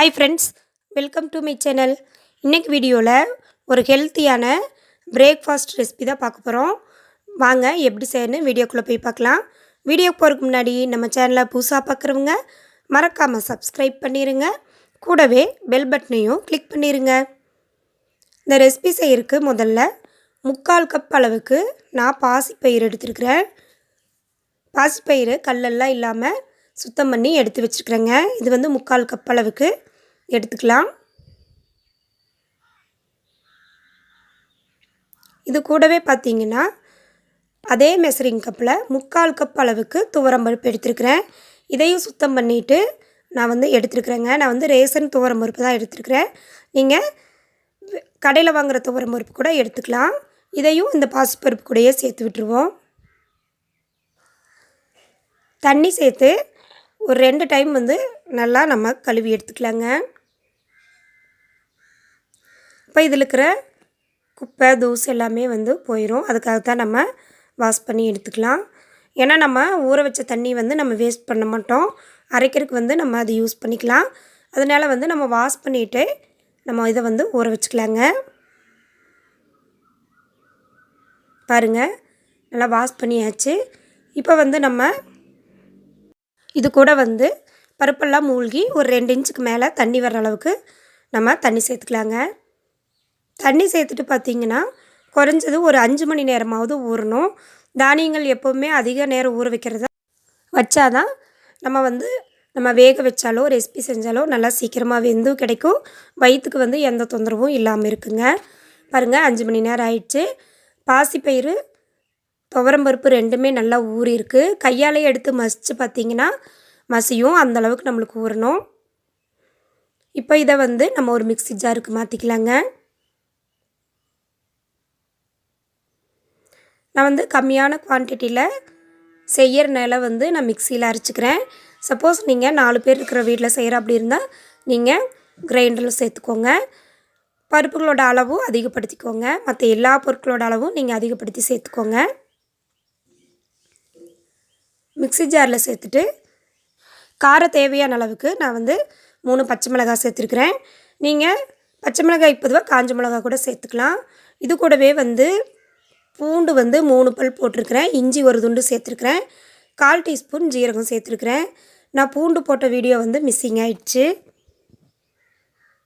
Hi friends welcome to my channel இன்றைக்கு வீடியோவில் ஒரு ஹெல்த்தியான பிரேக்ஃபாஸ்ட் ரெசிபி தான் பார்க்க போகிறோம் வாங்க எப்படி செய்யணும் வீடியோக்குள்ளே போய் பார்க்கலாம். வீடியோ போகிறதுக்கு முன்னாடி நம்ம சேனலை புதுசாக பார்க்குறவங்க மறக்காமல் சப்ஸ்கிரைப் பண்ணிடுங்க கூடவே பெல் பட்டனையும் கிளிக் பண்ணிடுங்க இந்த ரெசிபி செய்யறதுக்கு முதல்ல முக்கால் கப் அளவுக்கு நான் பாசிப்பயிறு எடுத்துருக்கிறேன். பாசிப்பயிறு கல்லெல்லாம் இல்லாமல் சுத்தம் பண்ணி எடுத்து வச்சுருக்குறேங்க. இது வந்து முக்கால் கப் அளவுக்கு. எடுத்துக்கலாம். இது கூடவே பார்த்தீங்கன்னா அதே மெசரிங் கப்பில் முக்கால் கப் அளவுக்கு துவரம்பருப்பு எடுத்துருக்கிறேன். இதையும் சுத்தம் பண்ணிவிட்டு நான் வந்து எடுத்துருக்குறேங்க. நான் வந்து ரேசன் துவரம்பருப்பு தான் எடுத்துருக்கிறேன். நீங்கள் கடையில் வாங்குகிற துவரம்பருப்பு கூட எடுத்துக்கலாம். இதையும் இந்த பாசிப்பருப்பு கூடயே சேர்த்து விட்டுருவோம். தண்ணி சேர்த்து ஒரு ரெண்டு டைம் வந்து நல்லா நம்ம கழுவி எடுத்துக்கலாங்க. இப்போ இதில் இருக்கிற குப்பை தூசு எல்லாமே வந்து போயிடும் அதுக்காக தான் நம்ம வாஷ் பண்ணி எடுத்துக்கலாம். ஏன்னா நம்ம ஊற வச்ச தண்ணி வந்து நம்ம வேஸ்ட் பண்ண மாட்டோம். அரைக்கிறதுக்கு வந்து நம்ம அதை யூஸ் பண்ணிக்கலாம். அதனால் வந்து நம்ம வாஷ் பண்ணிவிட்டு நம்ம இதை வந்து ஊற வச்சுக்கலாங்க. பாருங்கள் நல்லா வாஷ் பண்ணியாச்சு. இப்போ வந்து நம்ம இது கூட வந்து பருப்பெல்லாம் மூழ்கி ஒரு ரெண்டு இன்ச்சுக்கு மேலே தண்ணி வர்ற அளவுக்கு நம்ம தண்ணி சேர்த்துக்கலாங்க. தண்ணி சேர்த்துட்டு பார்த்திங்கன்னா குறைஞ்சது ஒரு அஞ்சு மணி நேரமாவது ஊறணும். தானியங்கள் எப்போவுமே அதிக நேரம் ஊற வைக்கிறத வச்சாதான் நம்ம வந்து நம்ம வேக வச்சாலோ ரெசிபி செஞ்சாலோ நல்லா சீக்கிரமாக வெந்தும் கிடைக்கும். வயிற்றுக்கு வந்து எந்த தொந்தரவும் இல்லாமல் இருக்குங்க. பாருங்கள் அஞ்சு மணி நேரம் ஆயிடுச்சு. பாசிப்பயிறு துவரம்பருப்பு ரெண்டுமே நல்லா ஊறி இருக்குது கையாலே எடுத்து மசித்து பார்த்திங்கன்னா மசியும் அந்தளவுக்கு நம்மளுக்கு ஊறணும். இப்போ இதை வந்து நம்ம ஒரு மிக்சி ஜாருக்கு மாற்றிக்கலாங்க நான் வந்து கம்மியான குவான்டிட்டியில் செய்யறனால வந்து நான் மிக்சியில் அரைச்சிக்கிறேன். சப்போஸ் நீங்கள் நாலு பேர் இருக்கிற வீட்டில் செய்கிற அப்படி இருந்தால் நீங்கள் கிரைண்டரில் சேர்த்துக்கோங்க. பருப்புகளோட அளவும் அதிகப்படுத்திக்கோங்க. மற்ற எல்லா பொருட்களோட அளவும் நீங்கள் அதிகப்படுத்தி சேர்த்துக்கோங்க. மிக்சி ஜாரில் சேர்த்துட்டு காரம் தேவையான அளவுக்கு நான் வந்து மூணு பச்சை மிளகாய் சேர்த்துருக்குறேன். நீங்கள் பச்சை மிளகாய் பொதுவாக காஞ்ச மிளகாய் கூட சேர்த்துக்கலாம். இது கூடவே வந்து பூண்டு வந்து மூணு பல் போட்டிருக்கிறேன். இஞ்சி ஒரு துண்டு சேர்த்துருக்குறேன். கால் டீஸ்பூன் ஜீரகம் சேர்த்துருக்குறேன். நான் பூண்டு போட்ட வீடியோ வந்து மிஸ்ஸிங் ஆயிடுச்சு.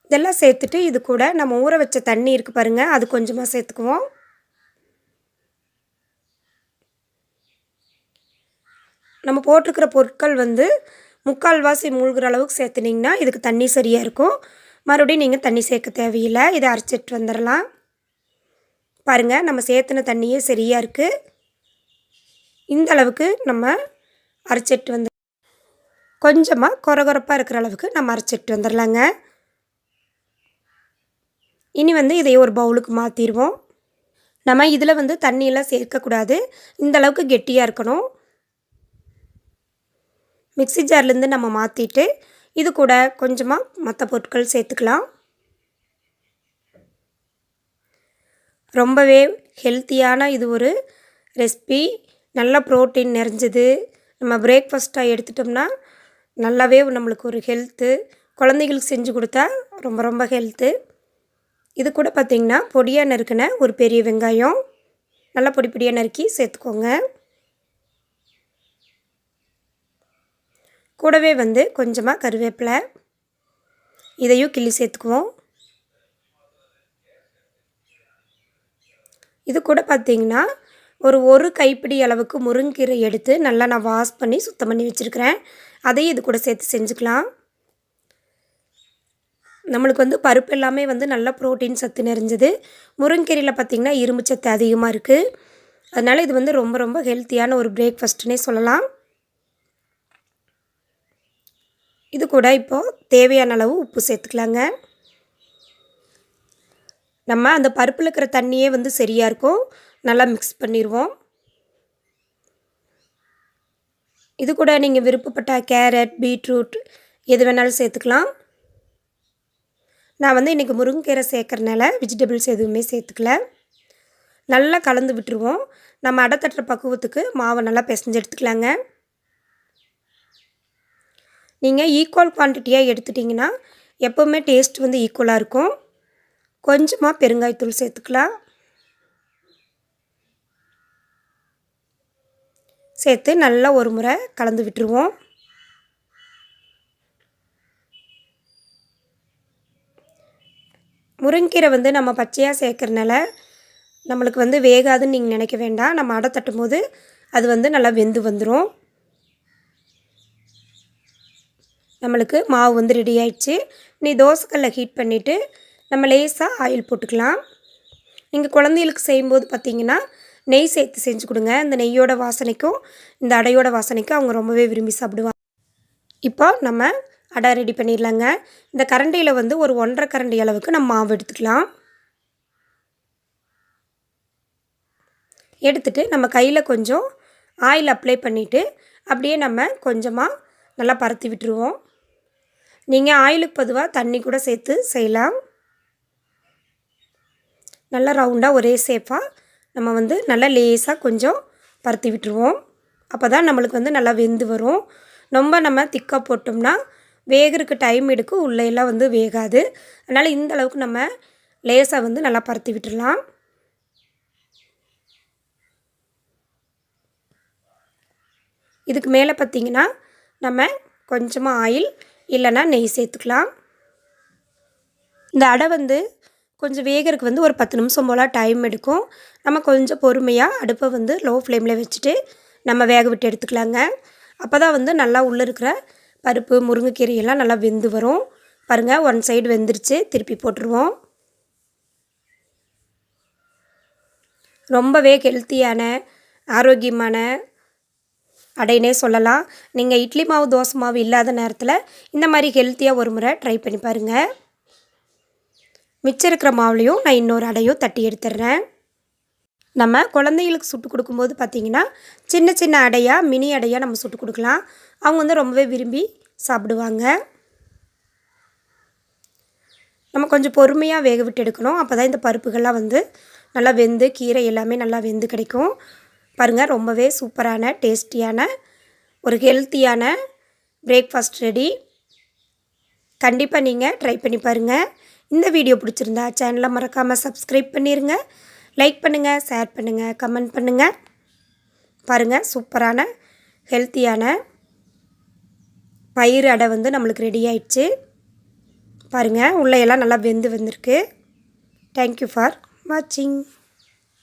இதெல்லாம் சேர்த்துட்டு இது கூட நம்ம ஊற வச்ச தண்ணி இருக்குது பாருங்கள் அது கொஞ்சமாக சேர்த்துக்குவோம். நம்ம போட்டிருக்கிற பொருட்கள் வந்து முக்கால்வாசி மூழ்கிற அளவுக்கு சேர்த்துனிங்கன்னா இதுக்கு தண்ணி சரியாக இருக்கும். மறுபடியும் நீங்கள் தண்ணி சேர்க்க தேவையில்லை. இதை அரைச்சிட்டு வந்துடலாம். பாருங்கள் நம்ம சேர்த்துன தண்ணியே சரியாக இருக்குது இந்த அளவுக்கு நம்ம அரைச்சிட்டு வந்து கொஞ்சமாக குறகுறப்பாக இருக்கிற அளவுக்கு நம்ம அரைச்சிட்டு வந்துடலாங்க இனி வந்து இதை ஒரு பவுலுக்கு மாற்றிடுவோம் நம்ம இதில் வந்து தண்ணியெல்லாம் சேர்க்கக்கூடாது இந்த அளவுக்கு கெட்டியாக இருக்கணும். மிக்சி ஜார்லேருந்து நம்ம மாற்றிட்டு இது கூட கொஞ்சமாக மற்ற பொருட்கள் சேர்த்துக்கலாம். ரொம்பவே ஹெல்த்தியான இது ஒரு ரெசிபி. நல்ல ப்ரோட்டீன் நிறைஞ்சது. நம்ம பிரேக்ஃபாஸ்ட்டாக எடுத்துட்டோம்னா நல்லாவே நம்மளுக்கு ஒரு ஹெல்த்து குழந்தைகளுக்கு செஞ்சு கொடுத்தா ரொம்ப ரொம்ப ஹெல்த்து இது கூட பார்த்திங்கன்னா பொடியாக நறுக்கின ஒரு பெரிய வெங்காயம். நல்லா பொடி பொடியாக நறுக்கி சேர்த்துக்கோங்க. கூடவே வந்து கொஞ்சமாக கருவேப்பிலை. இதையும் கிள்ளி சேர்த்துக்குவோம். இது கூட பார்த்திங்கன்னா ஒரு ஒரு கைப்பிடி அளவுக்கு முருங்கீரை எடுத்து நல்லா நான் வாஷ் பண்ணி சுத்தம் பண்ணி வச்சுருக்கிறேன். அதையும் இது கூட சேர்த்து செஞ்சுக்கலாம். நம்மளுக்கு வந்து பருப்பு எல்லாமே வந்து நல்ல ப்ரோட்டீன் சத்து நிறைஞ்சது. முருங்கீரையில் பார்த்திங்கன்னா இரும்பு சத்து அதிகமாக இருக்குது அதனால் இது வந்து ரொம்ப ரொம்ப ஹெல்த்தியான ஒரு பிரேக்ஃபாஸ்ட்டுனே சொல்லலாம். இது கூட இப்போது தேவையான அளவு உப்பு சேர்த்துக்கலாங்க. நம்ம அந்த பருப்பில் இருக்கிற தண்ணியே வந்து சரியாக இருக்கும். நல்லா மிக்ஸ் பண்ணிடுவோம் இது கூட நீங்கள் விருப்பப்பட்ட கேரட் பீட்ரூட் எது வேணாலும் சேர்த்துக்கலாம். நான் வந்து இன்றைக்கி முருங்கைக்கீரை சேர்க்குறனால வெஜிடபிள்ஸ் எதுவுமே சேர்த்துக்கல. நல்லா கலந்து விட்டுருவோம். நம்ம அடை தட்டுற பக்குவத்துக்கு மாவை நல்லா பிசைஞ்சு எடுத்துக்கலாங்க. நீங்கள் ஈக்குவல் குவான்டிட்டியாக எடுத்துட்டிங்கன்னா எப்போவுமே டேஸ்ட் வந்து ஈக்குவலாக இருக்கும். கொஞ்சமாக பெருங்காயத்தூள் சேர்த்துக்கலாம். சேர்த்து நல்லா ஒரு முறை கலந்து விட்டுருவோம். முருங்கீரை வந்து நம்ம பச்சையாக சேர்க்குறனால நம்மளுக்கு வந்து வேகாதுன்னு நீங்கள் நினைக்க வேண்டாம். நம்ம அடை தட்டும் போது அது வந்து நல்லா வெந்து வந்துடும் நம்மளுக்கு மாவு வந்து ரெடி ஆயிடுச்சு. நீ தோசைக்கல்ல ஹீட் பண்ணிவிட்டு நம்ம லேசாக ஆயில் போட்டுக்கலாம். நீங்கள் குழந்தைகளுக்கு செய்யும்போது பார்த்திங்கன்னா நெய் சேர்த்து செஞ்சு கொடுங்க. இந்த நெய்யோட வாசனைக்கும் இந்த அடையோட வாசனைக்கும் அவங்க ரொம்பவே விரும்பி சாப்பிடுவாங்க. இப்போ நம்ம அடை ரெடி பண்ணிடலாங்க. இந்த கரண்டியில் வந்து ஒரு ஒன்றரை கரண்டி அளவுக்கு நம்ம மாவு எடுத்துக்கலாம். எடுத்துட்டு நம்ம கையில் கொஞ்சம் ஆயில் அப்ளை பண்ணிவிட்டு அப்படியே நம்ம கொஞ்சமாக நல்லா பருத்தி விட்டுருவோம். நீங்கள் ஆயிலுக்கு பொதுவாக தண்ணி கூட சேர்த்து செய்யலாம். நல்லா ரவுண்டாக ஒரே சேஃபாக நம்ம வந்து நல்லா லேசாக கொஞ்சம் பருத்தி விட்டுருவோம். அப்போ தான் நம்மளுக்கு வந்து நல்லா வெந்து வரும். ரொம்ப நம்ம திக்காக போட்டோம்னா வேகிறதுக்கு டைம் எடுக்கும். உள்ளெல்லாம் வந்து வேகாது. அதனால் இந்த அளவுக்கு நம்ம லேசாக வந்து நல்லா பருத்தி விட்டுடலாம் இதுக்கு மேலே பார்த்திங்கன்னா நம்ம கொஞ்சமாக ஆயில் இல்லைன்னா நெய் சேர்த்துக்கலாம். இந்த அடை வந்து கொஞ்சம் வேகிறதுக்கு வந்து ஒரு பத்து நிமிஷம் போல் டைம் எடுக்கும். நம்ம கொஞ்சம் பொறுமையாக அடுப்பை வந்து லோ ஃப்ளேமில் வச்சுட்டு நம்ம வேக விட்டு எடுத்துக்கலாங்க. அப்போ தான் வந்து நல்லா உள்ளே இருக்கிற பருப்பு முருங்கைக்கீரை எல்லாம் நல்லா வெந்து வரும். பாருங்கள் ஒன் சைடு வெந்துருச்சு. திருப்பி போட்டுருவோம். ரொம்பவே ஹெல்த்தியான ஆரோக்கியமான அடைனே சொல்லலாம். நீங்கள் இட்லி மாவு தோசை மாவு இல்லாத நேரத்தில் இந்த மாதிரி ஹெல்த்தியாக ஒரு முறை ட்ரை பண்ணி பாருங்கள் மிச்சம் இருக்கிற மாவுலையும் நான் இன்னொரு அடையும் தட்டி எடுத்துடுறேன். நம்ம குழந்தைங்களுக்கு சுட்டு கொடுக்கும்போது பார்த்திங்கன்னா சின்ன சின்ன அடையாக மினி அடையாக நம்ம சுட்டு கொடுக்கலாம். அவங்க வந்து ரொம்பவே விரும்பி சாப்பிடுவாங்க. நம்ம கொஞ்சம் பொறுமையாக வேக விட்டு எடுக்கணும். அப்போ தான் இந்த பருப்புகள்லாம் வந்து நல்லா வெந்து கீரை எல்லாமே நல்லா வெந்து கிடைக்கும். பாருங்கள் ரொம்பவே சூப்பரான டேஸ்டியான ஒரு ஹெல்த்தியான பிரேக்ஃபாஸ்ட் ரெடி கண்டிப்பாக நீங்கள் ட்ரை பண்ணி பாருங்கள் இந்த வீடியோ பிடிச்சிருந்தா சேனலை மறக்காமல் சப்ஸ்கிரைப் பண்ணிடுங்க லைக் பண்ணுங்கள் ஷேர் பண்ணுங்கள் கமெண்ட் பண்ணுங்கள் பாருங்கள் சூப்பரான ஹெல்த்தியான பயிர் அடை வந்து நம்மளுக்கு ரெடி ஆயிடுச்சு. பாருங்கள் உள்ளே எல்லாம் நல்லா வெந்து வந்திருக்கு. தேங்க்யூ ஃபார் வாட்சிங்